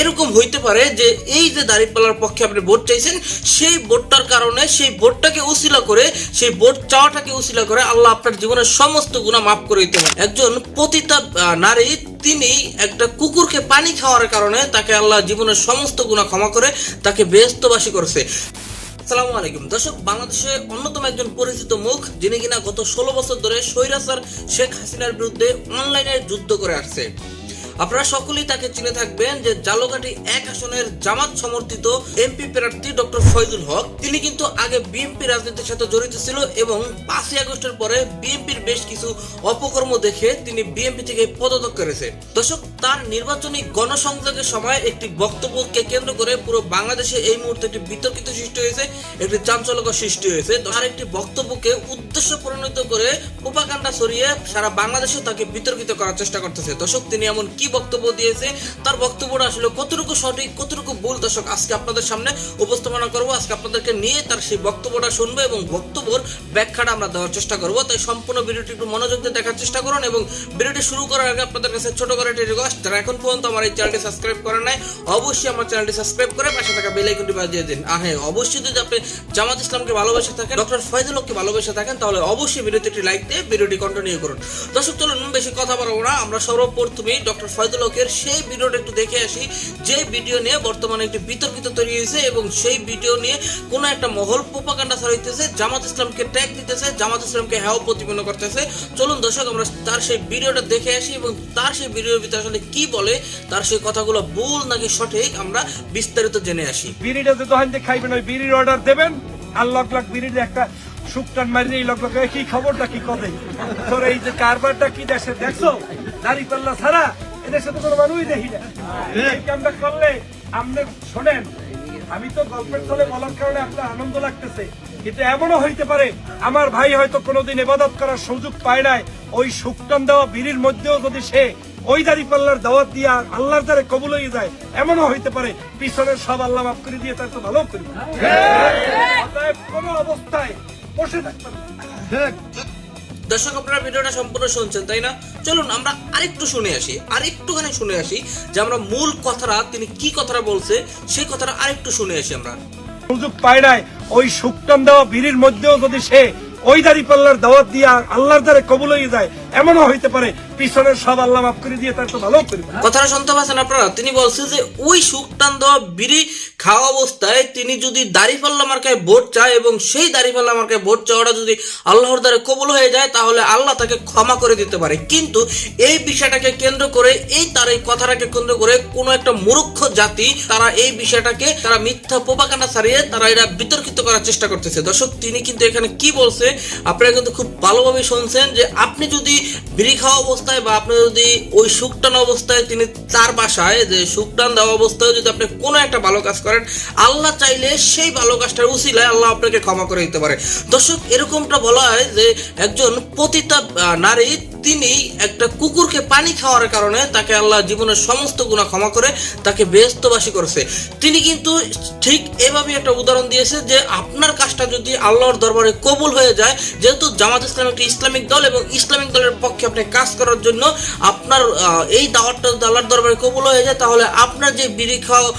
এরকম হইতে পারে যে এই যে দাঁড়িপাল্লার পক্ষে আপনি ভোট চাইছেন, সেই ভোটটার কারণে সেই ভোটটাকে উসিলা করে, সেই ভোট চাওয়াটাকে উসিলা করে আল্লাহ আপনার জীবনের সমস্ত গুণা মাফ করে দিতে পারে একজন পতিতা নারী, তিনি একটা কুকুরকে পানি খাওয়ার কারণে তাকে আল্লাহ জীবনের সমস্ত গুণা ক্ষমা করে তাকে বেহস্তবাসী করেছে। আসসালামু আলাইকুম। দর্শক, বাংলাদেশে অন্যতম একজন পরিচিত মুখ, যিনি কিনা গত ষোলো বছর ধরে স্বৈরাচার শেখ হাসিনার বিরুদ্ধে অনলাইনে যুদ্ধ করে আসছে। আপনারা সকলেই তাকে চিনে থাকবেন যে জালকাঠি এক আসনের জামাত সমর্থিত এমপি প্রার্থী ডক্টর ফয়জুল হক। তিনি কিন্তু আগে বিএনপি রাজনীতির সাথে জড়িত ছিল এবং পাঁচই আগস্টের পরে বিএনপির বেশ কিছু অপকর্ম দেখে তিনি বিএনপি থেকে পদত্যাগ করেছে। দর্শক, তার নির্বাচনী গণসংযোগের সময় একটি বক্তব্যকে কেন্দ্র করে পুরো বাংলাদেশে এই মুহূর্তে একটি বিতর্কিত সৃষ্টি হয়েছে, একটি চাঞ্চল্যকর সৃষ্টি হয়েছে। তার একটি বক্তব্যকে উদ্দেশ্য পরিণত করে প্রোপাকাণ্ডা ছড়িয়ে সারা বাংলাদেশে তাকে বিতর্কিত করার চেষ্টা করতেছে। দর্শক, তিনি এমন কি বক্তব্য দিয়েছে, তার বক্তব্যটা আসলে কতটুকু সঠিক, কতটুকু ভুল দর্শক আজকে আপনাদের সামনে উপস্থাপনা করব। আজকে আপনাদেরকে নিয়ে তার সেই বক্তব্যটা শুনব এবং বক্তব্যর ব্যাখ্যাটা আমরা দেওয়ার চেষ্টা করব। তাই সম্পূর্ণ ভিডিওটি একটু মনোযোগ দিয়ে দেখার চেষ্টা করুন এবং ভিডিওটি শুরু করার আগে আপনাদের কাছে ছোট করে একটি রিকোয়েস্ট যারা এখন পর্যন্ত আমার এই চ্যানেলটি সাবস্ক্রাইব করেন নাই, অবশ্যই আমার চ্যানেলটি সাবস্ক্রাইব করে পাশে থাকা বেল আইকনটি বাজিয়ে দিন। আর হ্যাঁ অবশ্যই যদি আপনি জামাত ইসলামকে ভালোবেসে থাকেন ডক্টর ফয়জুল হককে ভালোবেসে থাকেন, তাহলে অবশ্যই ভিডিওতে একটি লাইক দিয়ে ভিডিওটি কন্টিনিউ করুন। দর্শক, চলুন, বেশি কথা বলব না। আমরা সর্বপ্রথমেই ডক্টর ফয়জুল হকের সেই ভিডিওটা একটু দেখে আসি। যে ভিডিও নিয়ে বর্তমানে একটি বিতর্কিত তৈরি হয়েছে এবং সেই ভিডিও নিয়ে কোনো একটা মহল প্রোপাকাণ্ডা ছড়াইতেছে জামাত ইসলামকে ট্যাগ দিতেছে, জামাত ইসলামকে হ্যাও প্রতিপন্ন করতেছে। চলুন দর্শক, আমরা তার সেই ভিডিওটা দেখে আসি এবং তার সেই ভিডিওর ভিতরে আসলে কি বলে, তার সেই কথাগুলো ভুল নাকি সঠিক আমরা বিস্তারিত জেনে আসি। বিড়িটা যে দোকান থেকে খাইবেন, ওই বিড়ির অর্ডার দেবেন, আর লক লক বিড়ির একটা শুকটান মারিয়ে এই লক লক কি খবরটা কি কবে? তোর এই যে কারবারটা কি দেশে, দেখছ? দাড়ি পাল্লা ছাড়া এদেশে তো কোনো মানুষই দেখি না। এই কামটা করলে আপনি শোনেন আমি তো গল্পের ছলে বলার কারণে আপনার আনন্দ লাগতেছে কিন্তু এমনও হইতে পারে আমার ভাই হয়তো কোনোদিন এবাদত করার সুযোগ পায় নাই ওই শুকটান দেওয়া বিড়ির মধ্যেও যদি সে ওই দাড়ি পাল্লার দাওয়াত দিয়া আল্লাহর দ্বারে কবুল হয়ে যায় এমনও হইতে পারে পিছনের সব আল্লাহ মাফ করে দিয়ে তার তো ভালো করি। অতএব কোনো অবস্থায় বসে থাকতে। দর্শক, আপনারা ভিডিওটা সম্পূর্ণ শুনছেন, তাই না? চলুন, আমরা আরেকটু শুনে আসি, আরেকটুখানি শুনে আসি যে আমরা মূল কথাটা, তিনি কি কথাটা বলছে, সেই কথাটা আরেকটু শুনে আসি আমরা। সুযোগ পায় নাই, ওই শুকটান দেওয়া বিড়ির মধ্যেও যদি সে ওই দাঁড়ি পাল্লার দাওয়াত দিয়া আল্লাহর দ্বারে কবুল হয়ে যায়, এমনও হইতে পারে পিছনের সব আল্লাহ মাফ করে দিয়ে তার তো ভালো করি কথাটা শুনতে পাচ্ছেন আপনারা? তিনি বলছে যে, ওই সুকটান দেওয়া বিড়ি খাওয়া অবস্থায় তিনি যদি দাড়িপাল্লা মার্কায় ভোট চায় এবং সেই দাড়িপাল্লা মার্কায় ভোট চাওয়াটা যদি আল্লাহর দ্বারা কবুল হয়ে যায়, তাহলে আল্লাহ তাকে ক্ষমা করে দিতে পারে। কিন্তু এই বিষয়টাকে কেন্দ্র করে, এই তার এই কথাটাকে কেন্দ্র করে কোনো একটা মূর্খ জাতি, তারা এই বিষয়টাকে, তারা মিথ্যা পোপাকানা ছাড়িয়ে তারা এটা বিতর্কিত করার চেষ্টা করতেছে। দর্শক, তিনি কিন্তু এখানে কি বলছে, আপনারা কিন্তু খুব ভালোভাবে শুনছেন যে, আপনি যদি বিড়ি খাওয়া অবস্থায় বা আপনি যদি ওই শুকটান অবস্থায় তিনি তার বাসায় যে শুকটান দেওয়া অবস্থায় যদি আপনি কোনো একটা ভালো কাজ করেন, আল্লাহ চাইলে সেই ভালো কাজটার উচিলায় আল্লাহ আপনাকে ক্ষমা করে দিতে পারে। দর্শক, এরকমটা বলা হয় যে একজন পতিতা নারী, তিনি একটা কুকুরকে পানি খাওয়ার কারণে তাকে আল্লাহ জীবনের সমস্ত গুণা ক্ষমা করে তাকে বেহস্তবাসী করেছে। তিনি কিন্তু ঠিক এভাবে একটা উদাহরণ দিয়েছে যে আপনার কাজটা যদি আল্লাহর দরবারে কবুল হয়ে যায়, যেহেতু জামাত ইসলাম একটি ইসলামিক দল এবং ইসলামিক দলের পক্ষে আপনি কাজ করার জন্য আপনার এই দাওয়াতটা আল্লাহর দরবারে কবুল হয়ে যায়, তাহলে আপনার যে বিড়ি খাওয়া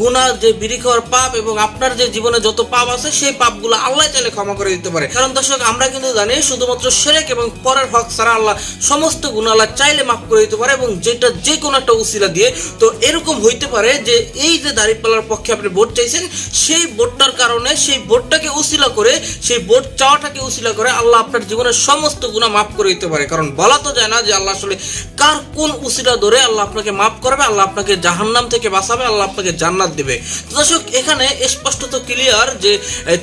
গুনাহ, যে বিড়ি খাওয়ার পাপ এবং আপনার যে জীবনে যত পাপ আছে, সেই পাপগুলো আল্লাহ চাইলে ক্ষমা করে দিতে পারে। কারণ দর্শক, আমরা কিন্তু জানি শুধুমাত্র সেরেক এবং পরের হক ছাড়া আল্লাহ সমস্ত গুণ আল্লাহ চাইলে মাফ করে দিতে পারে এবং যেটা যে কোনো একটা উসিলা দিয়ে, তো এরকম হইতে পারে যে এই যে দাঁড়িপাল্লার পক্ষে আপনি ভোট চাইছেন, সেই ভোটটার কারণে সেই ভোটটাকে উসিলা করে, সেই ভোট চাওয়াটাকে উসিলা করে আল্লাহ আপনার জীবনের সমস্ত গুণা মাফ করে দিতে পারে। কারণ বলা তো যায় না যে আল্লাহ আসলে কার কোন উসিলা ধরে আল্লাহ আপনাকে মাফ করবে, আল্লাহ আপনাকে জাহান্নাম থেকে বাঁচাবে, আল্লাহ আপনাকে জান্নাত দিবে। দর্শক, এখানে স্পষ্টত ক্লিয়ার যে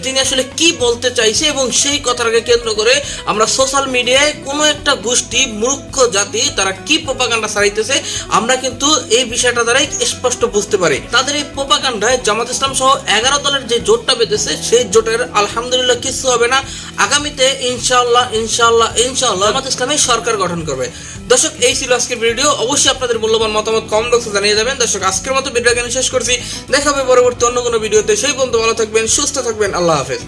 তিনি আসলে কি বলতে চাইছে এবং সেই কথাটাকে কেন্দ্র করে আমরা সোশ্যাল মিডিয়ায় কোনো একটা গোষ্ঠী, মূর্খ জাতি, তারা কি প্রোপাগান্ডা ছাড়াইতেছে, আমরা কিন্তু এই বিষয়টা দ্বারাই স্পষ্ট বুঝতে পারি। তাদের এই প্রোপাগান্ডায় জামাত ইসলাম সহ এগারো দলের যে জোটটা বেঁধেছে, সেই জোটের আলহামদুলিল্লাহ কিছু হবে না। আগামীতে ইনশাল্লাহ ইনশাল্লাহ ইনশাল্লাহ জামাত ইসলামী সরকার গঠন করবে। দর্শক, এই ছিল আজকের ভিডিও অবশ্যই আপনাদের মূল্যবান মতামত কম বক্সে জানিয়ে যাবেন। দর্শক, আজকের মতো ভিডিও এখানে শেষ করছি। দেখাবে পরবর্তী অন্য কোনো ভিডিওতে সেই পর্যন্ত ভালো থাকবেন, সুস্থ থাকবেন। আল্লাহ হাফেজ।